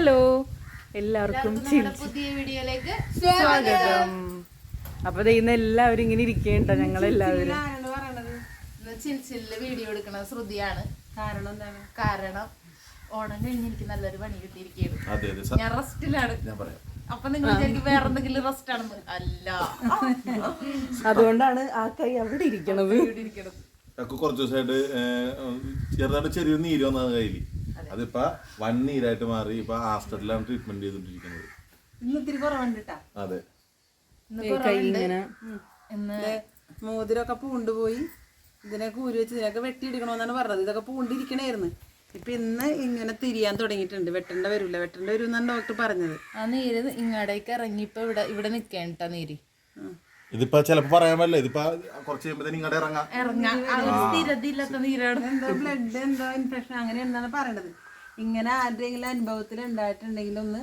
Hello. എല്ലാവർക്കും പുതിയ വീഡിയോയിലേക്ക് സ്വാഗതം. അപ്പൊ ദേ ഇന്ന് എല്ലാവരും ഇങ്ങനെ ഇരിക്കേണ്ട ഞങ്ങൾ എല്ലാവരും ഇന്ന് ചിൽച്ചിലിൽ വീഡിയോ എടുക്കണ ശ്രുതിയാണ്. കാരണം എന്താണ്? കാരണം ഓണം കഴിഞ്ഞ് എനിക്ക് നല്ലൊരു പണി കിട്ടിയിരിക്കുകയാണ്. അതെ അതെ. സ- ഞാൻ റെസ്റ്റിലാണ്. പറയാം. അപ്പൊ നിങ്ങൾ വേറെ എന്തെങ്കിലും റെസ്റ്റ് ആണെന്ന് അല്ല. അതുകൊണ്ടാണ് ആ കൈ അവിടെ ഇരിക്കണത്. കുറച്ച് ദിവസമായിട്ട് ചെറുതായിട്ട് ചെറിയൊരു നീര് വന്നത് കയ്യിൽ അതിപ്പോ വൺ ഇയർ ആയിട്ട് മാറി ഇപ്പൊ ഹാസ്പിറ്റലാണ് ട്രീറ്റ്മെന്റ് ചെയ്തോണ്ടിരിക്കുന്നത് ഇന്ന് ഇത്തിരി കുറവുണ്ട് കേട്ടാ അതെ. മോതിരൊക്കെ പൂണ്ടുപോയി. ഇതിനൊക്കെ ഊരി വെച്ച് ഇതിനൊക്കെ വെട്ടിയെടുക്കണമെന്നാണ് പറഞ്ഞത്. ഇതൊക്കെ പൂണ്ടിരിക്കണായിരുന്നു. ഇപ്പൊ ഇന്ന് ഇങ്ങനെ തിരിയാൻ തുടങ്ങിയിട്ടുണ്ട്. വെട്ടേണ്ട വരില്ല വെട്ടേണ്ട വരും എന്നാണ് ഡോക്ടർ പറഞ്ഞത്. ആ നീര് ഇങ്ങടേക്ക് ഇറങ്ങി ഇപ്പൊ ഇവിടെ ഇവിടെ നിക്കേണ്ട നീര്. ഇതിപ്പോ ചിലപ്പോ പറയാൻ പറ്റില്ല. ഇതിപ്പോ കുറച്ച് കഴിയുമ്പോ ഇങ്ങോട്ട് ഇറങ്ങാം. ഇറങ്ങാ. അതൊരു സ്ഥിരതയില്ലാത്ത നീരാണ്. എന്തോ ബ്ലഡ് എന്തോ ഇൻഫെക്ഷൻ അങ്ങനെ എന്നാണ് പറയണത്. ഇങ്ങനെ ആരുടെയെങ്കിലും അനുഭവത്തിൽ ഉണ്ടായിട്ടുണ്ടെങ്കിൽ ഒന്ന്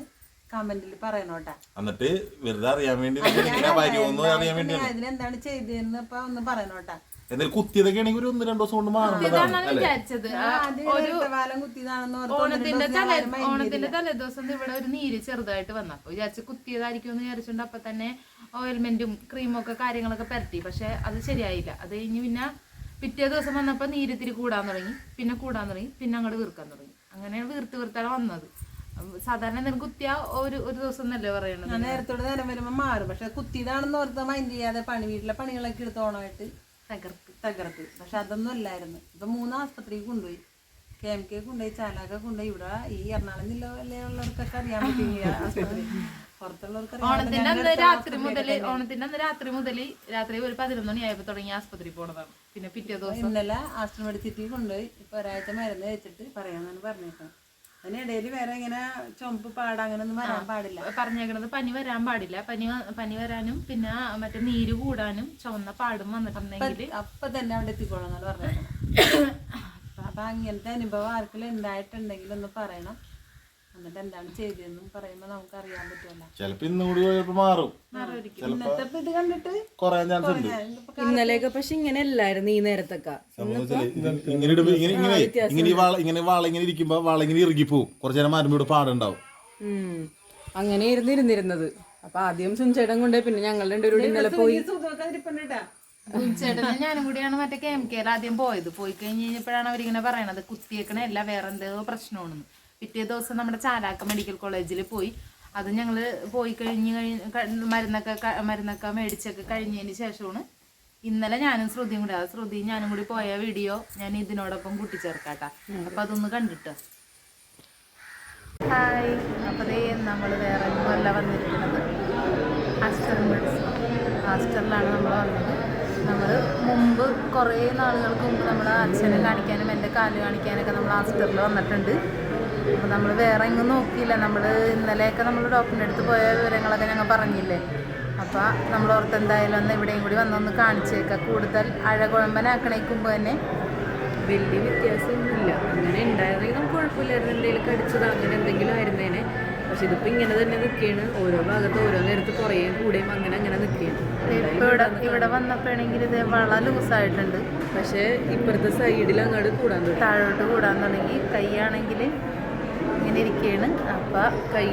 കമന്റിൽ പറയണോട്ടാ എന്നിട്ട് വെറുതെ അറിയാൻ വേണ്ടി അതിനെന്താണ് ചെയ്തതെന്ന് ഇപ്പൊ ഒന്ന് പറയണോട്ടാ എന്തെങ്കിലും കുത്തിയതൊക്കെ ആണെങ്കിൽ ഒരു ഒന്ന് രണ്ടു ദിവസം കൊണ്ട് വിചാരിച്ചത്. ആ, കുത്തിയതാണെന്ന് ഓർത്ത് ഓണത്തിന്റെ തലേ ഓണത്തിന്റെ തലേദിവസം ഇവിടെ ഒരു നീര് ചെറുതായിട്ട് വന്നു. അപ്പൊ വിചാരിച്ച് കുത്തിയതായിരിക്കും എന്ന് വിചാരിച്ചുകൊണ്ട് അപ്പൊ തന്നെ ഓയിൽമെന്റും ക്രീമും ഒക്കെ കാര്യങ്ങളൊക്കെ പരത്തി. പക്ഷെ അത് ശരിയായില്ല. അത് കഴിഞ്ഞ് പിന്നെ പിറ്റേ ദിവസം വന്നപ്പോ നീര് ഇത്തിരി കൂടാൻ തുടങ്ങി. പിന്നെ കൂടാൻ തുടങ്ങി. പിന്നെ അങ്ങോട്ട് വീർക്കാൻ തുടങ്ങി. അങ്ങനെ വീർത്ത് വീർത്താണ് വന്നത്. സാധാരണ എന്തെങ്കിലും കുത്തിയ ഒരു ഒരു ദിവസം എന്നല്ലേ പറയണത്? ഞാൻ നേരത്തോടെ നേരം വരുമ്പോ മാറും. പക്ഷെ കുത്തിയതാണെന്ന് ഓർത്ത് മൈൻഡ് ചെയ്യാതെ പണി വീട്ടിലെ പണികളൊക്കെ എടുത്ത് ഓണമായിട്ട് തകർത്ത് തകർത്ത്. പക്ഷെ അതൊന്നും അല്ലായിരുന്നു. ഇപ്പൊ മൂന്ന് ആസ്പത്രിക്ക് കൊണ്ടുപോയി. കെ എം കെ കൊണ്ടുപോയി ചാലാക്ക കൊണ്ടുപോയി. ഇവിടെ ഈ എറണാകുളം ജില്ലയിലുള്ളവർക്കൊക്കെ അറിയാൻ പറ്റും ആസ്പത്രി. ഓണത്തിന്റെ അന്ന് രാത്രി മുതൽ ഓണത്തിന്റെ അന്ന് രാത്രി മുതൽ രാത്രി ഒരു പതിനൊന്ന് മണിയായപ്പോ തുടങ്ങി ആസ്പത്രി പോണതാണ്. പിന്നെ പിറ്റേ ദിവസം. ഇന്നലെ ആസ്റ്റർ മെഡിസിറ്റി കൊണ്ടുപോയി. ഇപ്പൊ ഒരാഴ്ച മരുന്ന് കഴിച്ചിട്ട് പറയാന്നാണ് പറഞ്ഞേക്കുന്നത് അതിനിടയിൽ വേറെ ഇങ്ങനെ ചുമപ്പ് പാട അങ്ങനെ ഒന്നും വരാൻ പാടില്ല. പറഞ്ഞേക്കണത് പനി വരാൻ പാടില്ല. പനി പനി വരാനും പിന്നെ മറ്റേ നീര് കൂടാനും ചുവന്ന പാടും വന്നിട്ടുണ്ടെങ്കിൽ അപ്പൊ തന്നെ അവിടെ എത്തിക്കോളാം എന്നാണ് പറഞ്ഞേക്കണം അപ്പൊ അങ്ങനത്തെ അനുഭവം ആർക്കെങ്കിലും ഉണ്ടായിട്ടുണ്ടെങ്കിൽ ഒന്ന് പറയണം. എന്നിട്ട് എന്താണ് ചെയ്തതെന്നും പറയുമ്പോ നമുക്ക് അറിയാൻ പറ്റുമല്ലോ. ചിലപ്പോ മാറും. ചിലപ്പോ ഇന്നത്തെ ഇപ്പൊ ഇത് കണ്ടിട്ട് ചാൻസ് ഉണ്ട്. ഇന്നലെയൊക്കെ പക്ഷെ ഇങ്ങനെ അല്ലായിരുന്നു ഈ നേരത്തൊക്കെ. ഇങ്ങനെ ഇടുമ്പോ ഇങ്ങനെ ഇങ്ങനെ ഇങ്ങനെ വാള ഇങ്ങനെ വാള ഇങ്ങനെ ഇരിക്കുമ്പോ വാള ഇങ്ങനെ ഇറുകിപ്പോവും കുറച്ചു നേരം ഇവിടെ പാടുണ്ടാവും. അങ്ങനെ ഇരുന്ന് ഇരുന്നിരുന്നത് അപ്പൊ ആദ്യം സുഞ്ചേട്ടൻ കൊണ്ടേ പിന്നെ ഞങ്ങളുടെ രണ്ടുപേരും ഇന്നലെ പോയി. ചേട്ടനും ഞാനും കൂടിയാണ് മറ്റേ കെ എം കെയിൽ ആദ്യം പോയത്. പോയി കഴിഞ്ഞ് കഴിഞ്ഞപ്പോഴാണ് അവരിങ്ങനെ പറയണത് കുത്തിയേക്കണ അല്ല വേറെ എന്തോ പ്രശ്നമാണെന്ന്. പിറ്റേ ദിവസം നമ്മുടെ ചാലാക്ക മെഡിക്കൽ കോളേജിൽ പോയി. അത് ഞങ്ങൾ പോയി കഴിഞ്ഞ് കഴിഞ്ഞ് മരുന്നൊക്കെ മരുന്നൊക്കെ മേടിച്ചൊക്കെ കഴിഞ്ഞതിന് ശേഷമാണ് ഇന്നലെ ഞാനും ശ്രുതിയും കൂടി അത് ശ്രുതി ഞാനും കൂടി പോയ വീഡിയോ ഞാൻ ഇതിനോടൊപ്പം കൂട്ടിച്ചേർക്കാട്ടാ. അപ്പൊ അതൊന്ന് കണ്ടിട്ട്. ഹായ്. അപ്പോൾ നമ്മൾ വേറെ ഒന്നുമല്ല വന്നിരിക്കുന്നത്. ആസ്റ്റർ ആസ്റ്ററിലാണ് നമ്മൾ വന്നത്. നമ്മൾ മുമ്പ് കുറേ നാളുകൾക്ക് മുമ്പ് നമ്മൾ അച്ഛനെ കാണിക്കാനും എന്റെ കാൽ കാണിക്കാനൊക്കെ നമ്മൾ ആസ്റ്ററിൽ വന്നിട്ടുണ്ട്. അപ്പോൾ നമ്മൾ വേറെ എങ്ങും നോക്കിയില്ല. നമ്മൾ ഇന്നലെയൊക്കെ നമ്മൾ ഡോക്ടറിന്റെ അടുത്ത് പോയ വിവരങ്ങളൊക്കെ ഞങ്ങൾ പറഞ്ഞില്ലേ? അപ്പോൾ നമ്മൾ ഓർത്ത് എന്തായാലും ഒന്ന് ഇവിടെയും കൂടി വന്നൊന്ന് കാണിച്ചേക്കാം. കൂടുതൽ അഴകുഴമ്പനാക്കണേക്കുമ്പോൾ തന്നെ. വലിയ വ്യത്യാസമൊന്നുമില്ല. അങ്ങനെ ഉണ്ടായിരുന്നെങ്കിൽ നമുക്ക് കുഴപ്പമില്ലായിരുന്നു. എന്തെങ്കിലും കടിച്ചത് അങ്ങനെ എന്തെങ്കിലും ആയിരുന്നേനെ. പക്ഷെ ഇതിപ്പോൾ ഇങ്ങനെ തന്നെ നിൽക്കുകയാണ്. ഓരോ ഭാഗത്ത് ഓരോ നേരത്ത് കുറേയും കൂടെയും അങ്ങനെ അങ്ങനെ നിൽക്കുകയാണ്. ഇവിടെ ഇവിടെ വന്നപ്പോഴാണെങ്കിൽ ഇത് വള ലൂസായിട്ടുണ്ട്. പക്ഷേ ഇപ്പുറത്തെ സൈഡിൽ അങ്ങോട്ട് കൂടാൻ തുടങ്ങി. താഴോട്ട് കൂടാൻ തുടങ്ങി. കൈയാണെങ്കിൽ ഇങ്ങനെ ഇരിക്കുകയാണ് അപ്പൊ കൈ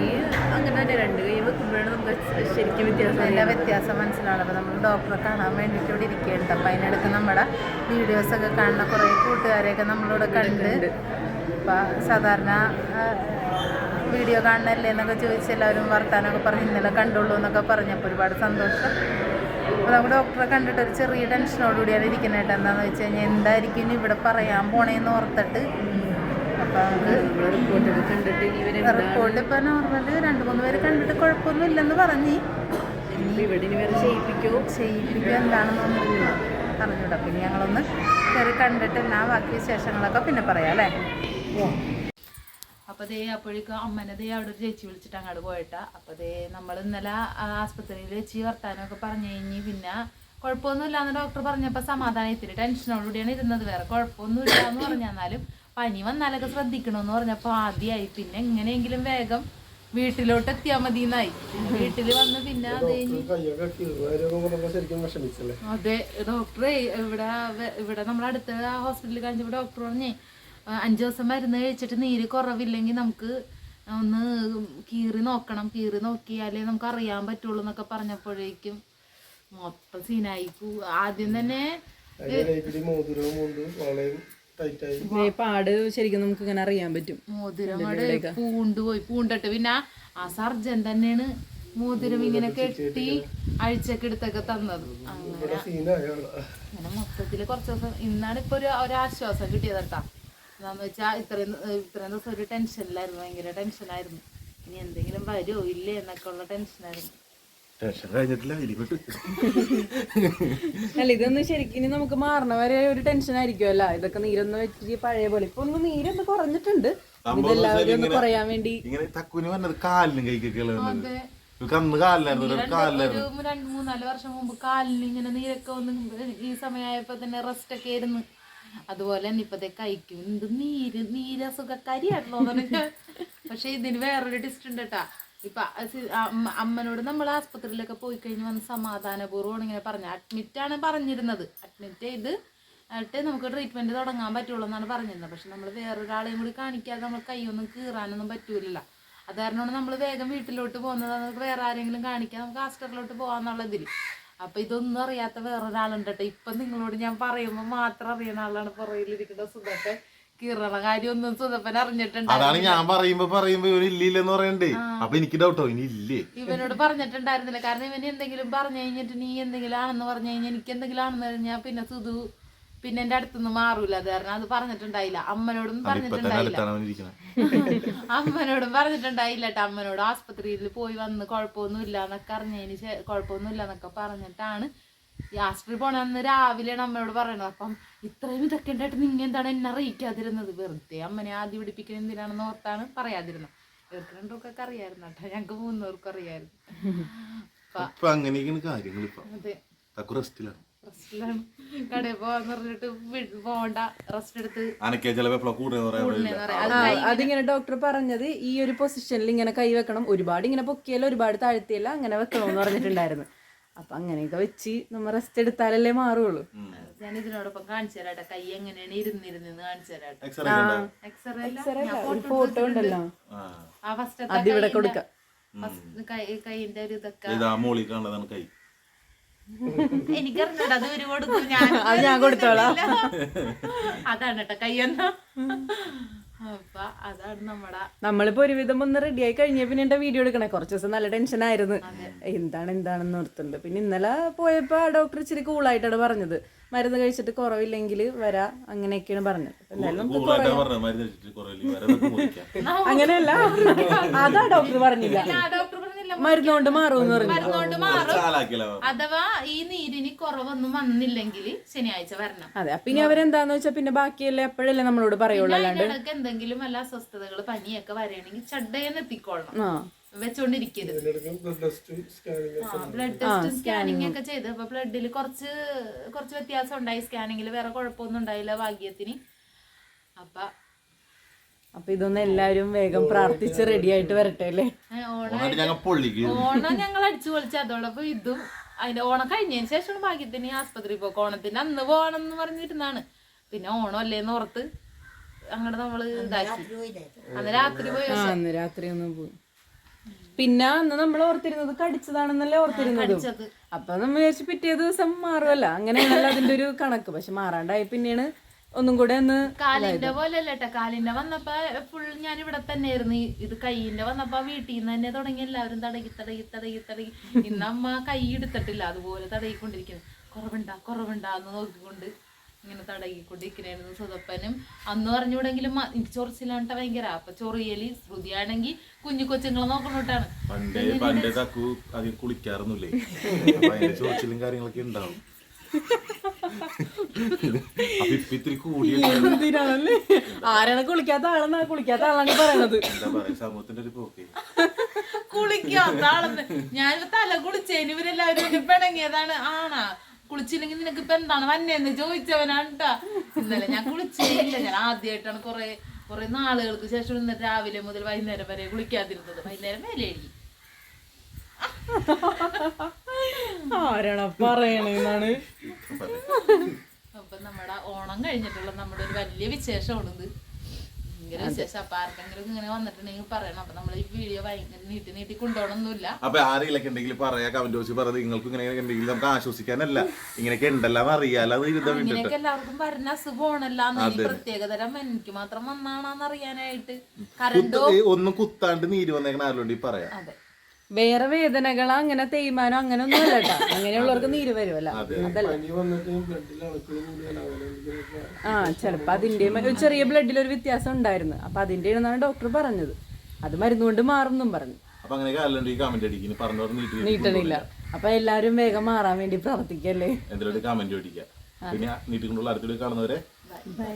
അങ്ങനെ തന്നെ രണ്ട് കൈ വെക്കുമ്പോഴാണ് നമുക്ക് ശരിക്കും വ്യത്യാസം നല്ല അറിയാൻ വ്യത്യാസം മനസ്സിലാണ്. അപ്പോൾ നമ്മൾ ഡോക്ടറെ കാണാൻ വേണ്ടിയിട്ട് ഇവിടെ ഇരിക്കുകയുണ്ട് അപ്പം അതിനിടയ്ക്ക് നമ്മുടെ വീഡിയോസൊക്കെ കാണുന്ന കുറേ കൂട്ടുകാരെയൊക്കെ നമ്മളിവിടെ കണ്ട് അപ്പം സാധാരണ വീഡിയോ കാണണല്ലേ എന്നൊക്കെ ചോദിച്ച് എല്ലാവരും വർത്താനമൊക്കെ പറഞ്ഞ് ഇന്നലെ കണ്ടുള്ളൂ എന്നൊക്കെ പറഞ്ഞപ്പോൾ ഒരുപാട് സന്തോഷം. അപ്പോൾ നമുക്ക് ഡോക്ടറെ കണ്ടിട്ട് ഒരു ചെറിയ ടെൻഷനോടുകൂടിയാണ് ഇരിക്കുന്നത് കേട്ടോ എന്താണെന്ന് വെച്ച് കഴിഞ്ഞാൽ എന്തായിരിക്കും ഇനി ഇവിടെ പറയാൻ പോണേന്ന് ഓർത്തിട്ട് അപ്പോൾ റിപ്പോർട്ട് ഇപ്പൊ നോർമൽ രണ്ട് മൂന്ന് പേര് കണ്ടിട്ട് കുഴപ്പമൊന്നും ഇല്ലെന്ന് പറഞ്ഞു. ചെയ്യിപ്പിക്കോ ചെയ്യിപ്പിക്കോ. ചെയ്യിപ്പിക്കുക എന്താണെന്നൊന്നും പറഞ്ഞൂടാ പിന്നെ ഞങ്ങളൊന്ന് കയറി കണ്ടിട്ട് എല്ലാ ബാക്കി വിശേഷങ്ങളൊക്കെ പിന്നെ പറയാം അല്ലേ? അപ്പോൾ ദേ അപ്പോഴേക്കും അമ്മനെ ദേ അവിടെ ഒരു ചേച്ചി വിളിച്ചിട്ട് അങ്ങോട്ട് പോയിട്ടാ. അപ്പോൾ ദേ നമ്മൾ ഇന്നലെ ആസ്പത്രിയിൽ വെച്ച് വർത്താനമൊക്കെ പറഞ്ഞു കഴിഞ്ഞ് പിന്നെ കുഴപ്പമൊന്നുമില്ല എന്ന് ഡോക്ടർ പറഞ്ഞപ്പോൾ സമാധാനം ഇത്തിരി ടെൻഷനോടുകൂടിയാണ് ഇരുന്നത്. വേറെ കുഴപ്പമൊന്നുമില്ല എന്ന് പറഞ്ഞാലും പനി വന്നാലൊക്കെ ശ്രദ്ധിക്കണമെന്ന് പറഞ്ഞപ്പോൾ ആദ്യമായി പിന്നെ എങ്ങനെയെങ്കിലും വേഗം വീട്ടിലോട്ട് എത്തിയാൽ മതി എന്നായി വീട്ടിൽ വന്ന് പിന്നെ അത് ഡോക്ടറെ ഇവിടെ ഇവിടെ നമ്മുടെ അടുത്ത ഹോസ്പിറ്റലിൽ കാണിച്ചപ്പോൾ ഡോക്ടർ പറഞ്ഞേ അഞ്ചു ദിവസം മരുന്ന് കഴിച്ചിട്ട് നീര് കുറവില്ലെങ്കിൽ നമുക്ക് ഒന്ന് കീറി നോക്കണം. കീറി നോക്കിയാലേ നമുക്ക് അറിയാൻ പറ്റുള്ളൂ എന്നൊക്കെ പറഞ്ഞപ്പോഴേക്കും മൊത്തം സീനായി ആദ്യം തന്നെ ഈ പാട് ശരിക്കും നമുക്ക് ഇങ്ങനെ അറിയാൻ പറ്റും. മോതിരം പൂണ്ടുപോയി പൂണ്ടിട്ട്. പിന്നെ ആ സർജൻ തന്നെയാണ് മോതിരം ഇങ്ങനെ കെട്ടി അഴിച്ചൊക്കെ എടുത്തൊക്കെ തന്നത്. അങ്ങനെ. മൊത്തത്തിൽ കുറച്ച് ദിവസം ഇന്നാണ് ഇപ്പൊ ഒരു ഒരാശ്വാസം കിട്ടിയത് കേട്ടാ. എന്താന്ന് വെച്ചാ ഇത്രയും ഇത്രയും ദിവസം ഒരു ടെൻഷനിലായിരുന്നു ഭയങ്കര ടെൻഷനായിരുന്നു ഇനി എന്തെങ്കിലും വരുമോ ഇല്ലേ എന്നൊക്കെ ഉള്ള ടെൻഷനായിരുന്നു ടെൻഷൻ കഴിഞ്ഞിട്ടില്ല വലിയ അല്ല ഇതൊന്നും ശരിക്കും ഇനി നമുക്ക് മാറണ വരെ ഒരു ടെൻഷൻ ആയിരിക്കുമല്ല ഇതൊക്കെ നീരൊന്ന് വെച്ചിട്ട് പഴയ പോലെ. ഇപ്പൊ ഒന്ന് നീരൊന്ന് കുറഞ്ഞിട്ടുണ്ട്. ഇതെല്ലാവരും ഒന്ന് കുറയാൻ വേണ്ടി. ഇങ്ങനെ തക്കുന് വന്നത് കാലിനും കൈക്കൊക്കെ. കന്ന് കാലിലായിരുന്നു കാലിലായിരുന്നു. ഒരു രണ്ട് മൂന്നാൽ വർഷം മുമ്പ് കാലിന് ഇങ്ങനെ നീരൊക്കെ ഒന്ന് ഈ സമയമായപ്പോ തന്നെ റെസ്റ്റ് ഒക്കെ ആയിരുന്നു. അതുപോലെ തന്നെ ഇപ്പത്തെ കഴിക്കും എന്ത് നീര് നീരസുഖക്കാരിയാണല്ലോ പക്ഷെ ഇതിന് വേറൊരു ടിസ്റ്റ് ഉണ്ട് കേട്ടാ ഇപ്പൊ അമ്മനോട് നമ്മൾ ആസ്പത്രിയിലൊക്കെ പോയി കഴിഞ്ഞ് വന്ന് സമാധാനപൂർവമാണ് ഇങ്ങനെ പറഞ്ഞത്. അഡ്മിറ്റ് ആണ് പറഞ്ഞിരുന്നത്. അഡ്മിറ്റ് ചെയ്ത് ആയിട്ട് നമുക്ക് ട്രീറ്റ്മെന്റ് തുടങ്ങാൻ പറ്റുള്ളൂ എന്നാണ് പറഞ്ഞിരുന്നത്. പക്ഷെ നമ്മൾ വേറൊരാളെയും കൂടി കാണിക്കാതെ നമ്മൾ കൈയൊന്നും കീറാനൊന്നും പറ്റൂല അത് കാരണമാണ് നമ്മൾ വേഗം വീട്ടിലോട്ട് പോകുന്നത്. നമുക്ക് വേറെ ആരെങ്കിലും കാണിക്കാൻ നമുക്ക് ഹാസ്റ്ററിലോട്ട് പോകാന്നുള്ളതിൽ അപ്പൊ ഇതൊന്നും അറിയാത്ത വേറൊരാളുണ്ട് കേട്ടോ. ഇപ്പൊ നിങ്ങളോട് ഞാൻ പറയുമ്പോൾ മാത്രം അറിയുന്ന ആളാണ് പുറകിലിരിക്കുന്ന സുധപ്പൻ കീറണ അറിഞ്ഞിട്ടുണ്ട് അതാണ് ഞാൻ പറയുമ്പോ പറയുമ്പോ ഇവർ ഇല്ലില്ലെന്ന് പറയണ്ടേ? അപ്പൊ എനിക്ക് ഡൗട്ടോ ഇനി ഇല്ലേ? ഇവനോട് പറഞ്ഞിട്ടുണ്ടായിരുന്നില്ല. കാരണം ഇവന് എന്തെങ്കിലും പറഞ്ഞു കഴിഞ്ഞിട്ട് നീ എന്തെങ്കിലും ആണെന്ന് പറഞ്ഞു കഴിഞ്ഞാൽ എനിക്ക് എന്തെങ്കിലും ആണെന്ന് കഴിഞ്ഞാൽ പിന്നെ സുധു പിന്നെ എന്റെ അടുത്തുനിന്ന് മാറൂല. അത് കാരണം അത് പറഞ്ഞിട്ടുണ്ടായില്ല. അമ്മനോടും പറഞ്ഞിട്ടുണ്ടായില്ല. അമ്മനോടും പറഞ്ഞിട്ടുണ്ടായില്ല കേട്ടോ അമ്മനോട് ആസ്പത്രിയിൽ പോയി വന്ന് കുഴപ്പമൊന്നുമില്ല എന്നൊക്കെ അറിഞ്ഞതിന് കുഴപ്പമൊന്നുമില്ല എന്നൊക്കെ പറഞ്ഞിട്ടാണ് ഈ ആസ്പത്രി പോണ അന്ന് രാവിലെയാണ് അമ്മയോട് പറയണത്. അപ്പം ഇത്രയും ഇതൊക്കെ ഉണ്ടായിട്ട് നിങ്ങൾ എന്താണ് എന്നെ അറിയിക്കാതിരുന്നത്? വെറുതെ അമ്മനെ ആദ്യം പിടിപ്പിക്കുന്ന എന്തിനാണെന്ന് ഓർത്താണ് പറയാതിരുന്നത്. ഇവർക്ക് രണ്ടുപേർക്കൊക്കെ അറിയായിരുന്നു. കേട്ടോ ഞങ്ങൾക്ക് മൂന്നുപേർക്കും അറിയായിരുന്നു. അങ്ങനെയൊക്കെയാണ് കാര്യങ്ങൾ അതെ. തക്കു റെസ്റ്റിലാണ് റെസ്റ്റിലാണ്. കടയിൽ പോവാന്ന് പറഞ്ഞിട്ട് വി- പോണ്ട. റെസ്റ്റ് എടുത്ത് അതിങ്ങനെ ഡോക്ടർ പറഞ്ഞത് ഈ ഒരു പൊസിഷനിൽ ഇങ്ങനെ കൈ വെക്കണം. ഒരുപാട് ഇങ്ങനെ പൊക്കിയല്ല ഒരുപാട് താഴ്ത്തിയല്ല അങ്ങനെ വെക്കണം എന്ന് പറഞ്ഞിട്ടുണ്ടായിരുന്നു. അപ്പൊ അങ്ങനെയൊക്കെ വെച്ച് നമ്മ റെസ്റ്റ് എടുത്താലല്ലേ മാറുള്ളൂ. ഞാൻ ഇതിനോടൊപ്പം കാണിച്ചു തരാട്ടെ കൈ എങ്ങനെയാണ് ഇരുന്നിരുന്ന് കാണിച്ചു തരാട്ടെ എക്സ്റേ കണ്ടാ? ഫോട്ടോ ഉണ്ടല്ലോ. ആ. ഫസ്റ്റ് അതിവിടെ കൊടുക്കാം. കൈന്റെ ഒരു ഇതൊക്കെ. ഇതാ മോളി കാണുന്നതാണ് കൈ. എനിക്കറിഞ്ഞൂടാ അത് ഒരു കൊടുക്കും. ഞാൻ അത് ഞാൻ കൊടുത്തോളാം. അതാണ് കേട്ടോ കൈ നമ്മടെ നമ്മളിപ്പോ ഒരുവിധം ഒന്ന് റെഡി ആയി കഴിഞ്ഞ പിന്നെ എന്റെ വീഡിയോ എടുക്കണേ. കുറച്ച് ദിവസം നല്ല ടെൻഷൻ ആയിരുന്നു. എന്താണ് എന്താണെന്ന് ഓർത്തുണ്ട് പിന്നെ ഇന്നലെ പോയപ്പോ ആ ഡോക്ടർ ഇച്ചിരി കൂളായിട്ടാണ് പറഞ്ഞത്. മരുന്ന് കഴിച്ചിട്ട് കുറവില്ലെങ്കിൽ വരാ അങ്ങനെയൊക്കെയാണ് പറഞ്ഞത്. എന്തായാലും നമുക്ക് അങ്ങനെയല്ല. അതാ ഡോക്ടർ പറഞ്ഞില്ല. ഡോക്ടർ പറഞ്ഞില്ല മരുന്നുകൊണ്ട് മാറും പറഞ്ഞു. മരുന്നുകൊണ്ട് മാറും. അഥവാ ഈ നീരിന് കുറവൊന്നും വന്നില്ലെങ്കിൽ ശനിയാഴ്ച വരണം. അതെ അപ്പൊ ഇനി അവരെന്താന്ന് വെച്ചാൽ പിന്നെ ബാക്കിയല്ലേ എപ്പോഴല്ലേ നമ്മളോട് പറയുള്ളൂ അല്ലാണ്ട്? എന്തെങ്കിലും വല്ല അസ്വസ്ഥതകൾ പനിയൊക്കെ വരികയാണെങ്കിൽ ചഡ്ഡയെന്ന് എത്തിക്കോളണം. വെച്ചോണ്ടിരിക്കരുത്. ബ്ലഡ് ടെസ്റ്റ് സ്കാനിംഗ് ബ്ലഡ് ടെസ്റ്റും സ്കാനിങ് ഒക്കെ ചെയ്ത്. അപ്പൊ ബ്ലഡിൽ കുറച്ച് കുറച്ച് വ്യത്യാസം ഉണ്ടായി. സ്കാനിങ്ങിൽ വേറെ കുഴപ്പമൊന്നും ഉണ്ടായില്ല ഭാഗ്യത്തിന്. അപ്പൊ അപ്പൊ ഇതൊന്നും എല്ലാവരും വേഗം പ്രാർത്ഥിച്ച് റെഡി ആയിട്ട് വരട്ടെ അല്ലേ? ഓണം ഞങ്ങൾ പൊള്ളിക്ക്. ഓണം ഞങ്ങൾ അടിച്ചു പൊളിച്ച അതോടൊപ്പം ഇതും അതിന്റെ ഓണം കഴിഞ്ഞതിന് ശേഷമാണ് ഭാഗ്യത്തിന് ആസ്പത്രി പോക്ക്. ഓണത്തിന് അന്ന് പോകണം എന്ന് പറഞ്ഞിരുന്നാണ് പിന്നെ ഓണം അല്ലേന്ന് ഓർത്ത് അങ്ങോട്ട് നമ്മൾ ഇതാക്കി. അന്ന് രാത്രി പോയി. ആ അന്ന് രാത്രി ഒന്നും പോയി. പിന്നെ അന്ന് നമ്മൾ ഓർത്തിരുന്നത് കടിച്ചതാണെന്നല്ലേ ഓർത്തിരുന്നത്. അപ്പൊ നമ്മൾ വിചാരിച്ചു പിറ്റേ ദിവസം മാറുമല്ല അങ്ങനെയാണല്ലോ അതിന്റെ ഒരു കണക്ക്. പക്ഷെ മാറാണ്ടായി പിന്നെയാണ് ഒന്നും കൂടെ ഒന്ന് കാലിന്റെ പോലെ അല്ല കേട്ടോ കാലിന്റെ വന്നപ്പോ ഫുൾ ഞാൻ ഇവിടെ തന്നെ ആയിരുന്നു ഇത് കൈയിന്റെ വന്നപ്പോ വീട്ടിൽ നിന്ന് തന്നെ തുടങ്ങി. എല്ലാവരും തടകി തടകി തടകി തടകി. ഇന്ന് അമ്മ കൈ എടുത്തിട്ടില്ല. അതുപോലെ തടകിക്കൊണ്ടിരിക്കുന്നു. കുറവുണ്ടാ കുറവുണ്ടാ എന്ന് നോക്കിക്കൊണ്ട് ഇങ്ങനെ തടകിക്കൊണ്ടിരിക്കണായിരുന്നു സുതപ്പനും. അന്ന് പറഞ്ഞുകൂടെങ്കിലും ചൊറിച്ചിലാണ്ട ഭയങ്കര. അപ്പൊ ചൊറിയലി ശ്രുതിയാണെങ്കിൽ കുഞ്ഞു കൊച്ചുങ്ങളെ നോക്കണോട്ടാണ്. പണ്ടേ പണ്ടേ തക്കു അധികം കുളിക്കാറൊന്നുമില്ലേ? ചൊറിച്ചിലും കാര്യങ്ങളൊക്കെ ഉണ്ടാവും. ഇത്തിരി കൂടിയ എന്തിനാണല്ലേ ആരാണ് കുളിക്കാത്ത ആളെന്നാ കുളിക്കാത്ത ആളാണ് പറയണത്? എന്താ പറയാ സമൂഹത്തിന്റെ ഒരു പോക്കേ. കുളിക്കാത്ത ആളെന്ന് ഞാൻ തല കുളിച്ചേന് ഇവരെല്ലാവരും പിണങ്ങിയതാണ് ആണാ? കുളിച്ചില്ലെങ്കിൽ നിനക്ക് ഇപ്പൊ എന്താണ് വന്നേന്ന് ചോദിച്ചവനാണ് ട്ടാ ഇന്നലെ ഞാൻ കുളിച്ചില്ല. ഞാൻ ആദ്യമായിട്ടാണ് കൊറേ കുറെ നാളുകൾക്ക് ശേഷം ഇന്ന് രാവിലെ മുതൽ വൈകുന്നേരം വരെ കുളിക്കാതിരുന്നത്. വൈകുന്നേരം വരെ എഴുതി ആരാണ് പറയണെന്നാണ് അപ്പൊ നമ്മുടെ ഓണം കഴിഞ്ഞിട്ടുള്ള നമ്മുടെ ഒരു വലിയ വിശേഷമാണിത്. ഭയങ്കര വിശേഷം. അപ്പൊ ആർക്കെങ്കിലും ഇങ്ങനെ വന്നിട്ടുണ്ടെങ്കിൽ പറയണം. അപ്പൊ നമ്മൾ ഈ വീഡിയോ ഭയങ്കര നീട്ടി നീട്ടി കൊണ്ടുപോകണമെന്നില്ല അപ്പൊ ആരെങ്കിലൊക്കെ ഉണ്ടെങ്കിൽ പറയാ. കമന്റ് ബോക്സിൽ പറയുന്നത് നിങ്ങൾക്ക് ഇങ്ങനെ ഉണ്ടെങ്കിൽ നമുക്ക് ആശ്വസിക്കാനല്ല. ഇങ്ങനെയൊക്കെ ഉണ്ടല്ലോ എന്ന് അറിയാലോ ഇങ്ങനെയൊക്കെ എല്ലാവർക്കും വരുന്ന അസുഖമാണല്ലോ. പ്രത്യേകതരം എനിക്ക് മാത്രം വന്നാണെന്ന് അറിയാനായിട്ട് ഒന്ന് ഒന്നും കുത്താണ്ട് നീര് വന്നേക്കണ ആരോടി പറയാം. അതെ. വേറെ വേദനകൾ അങ്ങനെ തേയ്മാനോ അങ്ങനെ ഒന്നും അല്ല കേട്ടോ അങ്ങനെയുള്ളവർക്ക് നീര് വരുമല്ലോ ആ ചിലപ്പോൾ അതിന്റെ ഒരു ചെറിയ ബ്ലഡിൽ ഒരു വ്യത്യാസം ഉണ്ടായിരുന്നു. അപ്പം അതിന്റെ ആണെന്നാണ് ഡോക്ടർ പറഞ്ഞത്. അത് മരുന്ന് കൊണ്ട് മാറും പറഞ്ഞു. നീട്ടണില്ല. അപ്പൊ എല്ലാരും വേഗം മാറാൻ വേണ്ടി പ്രാർത്ഥിക്കല്ലേ? കമന്റ് പിന്നെ നീട്ടിക്കൊണ്ടുള്ള അടുത്തൊരു കാണുന്നവരെ ബൈ